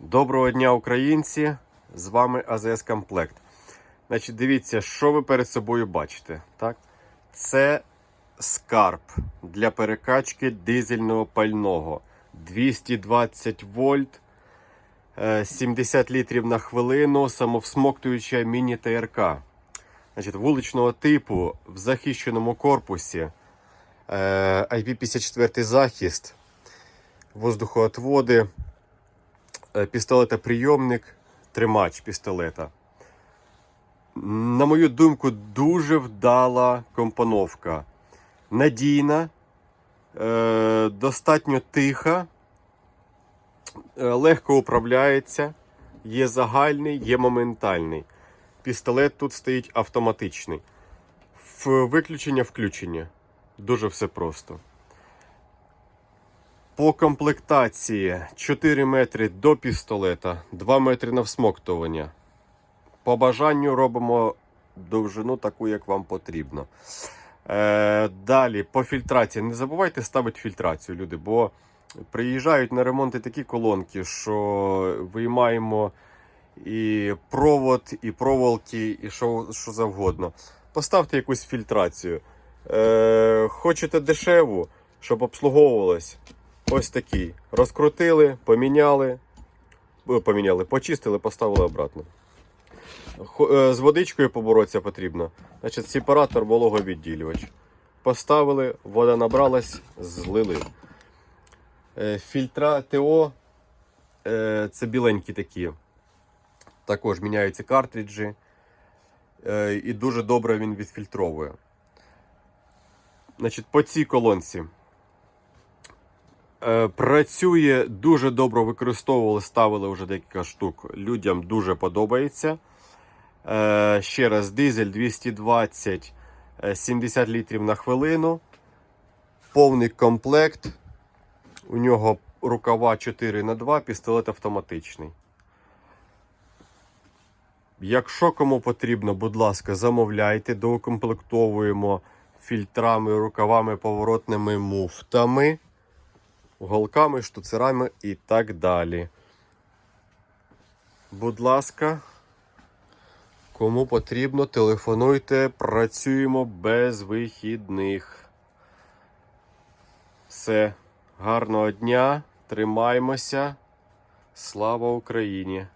Доброго дня, українці! З вами АЗС Комплект. Значить, дивіться, що ви перед собою бачите. Так? Це скарб для перекачки дизельного пального 220 вольт, е, 70 літрів на хвилину, самовсмоктуюча міні-ТРК. Значить, вуличного типу в захищеному корпусі е, IP54 захист, воздухоотводи, е, пістолетоприйомник, тримач пістолета. На мою думку, дуже вдала компоновка. Надійна, е, достатньо тиха, е, легко управляється, є загальний, є моментальний. Пістолет тут стоїть автоматичний. Виключення включення. Дуже все просто. По комплектації 4 метри до пістолета, 2 метри на всмоктування. По бажанню робимо довжину таку, як вам потрібно. Е, далі, по фільтрації. Не забувайте ставити фільтрацію, люди, бо приїжджають на ремонти такі колонки, що виймаємо і провод, і проволоки, і що, що завгодно. Поставте якусь фільтрацію. Е, хочете дешеву, щоб обслуговувалась. Ось такий. Розкрутили, поміняли, е, поміняли, почистили, поставили обратно. Е, З водичкою поборотися потрібно. Значить, сепаратор вологовідділювач. Поставили, вода набралась, злили. Е, Фільтра ТО це біленькі такі. Також міняються картриджі. І дуже добре він відфільтровує. Значить, по цій колонці. Е, Працює дуже добре, використовували, ставили вже декілька штук. Людям дуже подобається. Е, Ще раз, дизель 220 е, 70 літрів на хвилину. Повний комплект. У нього рукава 4 на 2 пістолет автоматичний. Якщо кому потрібно, будь ласка, замовляйте, доукомплектовуємо фільтрами, рукавами, поворотними муфтами, голками, штуцерами і так далі. Будь ласка, кому потрібно, телефонуйте, працюємо без вихідних. Все, гарного дня, тримаємося. Слава Україні!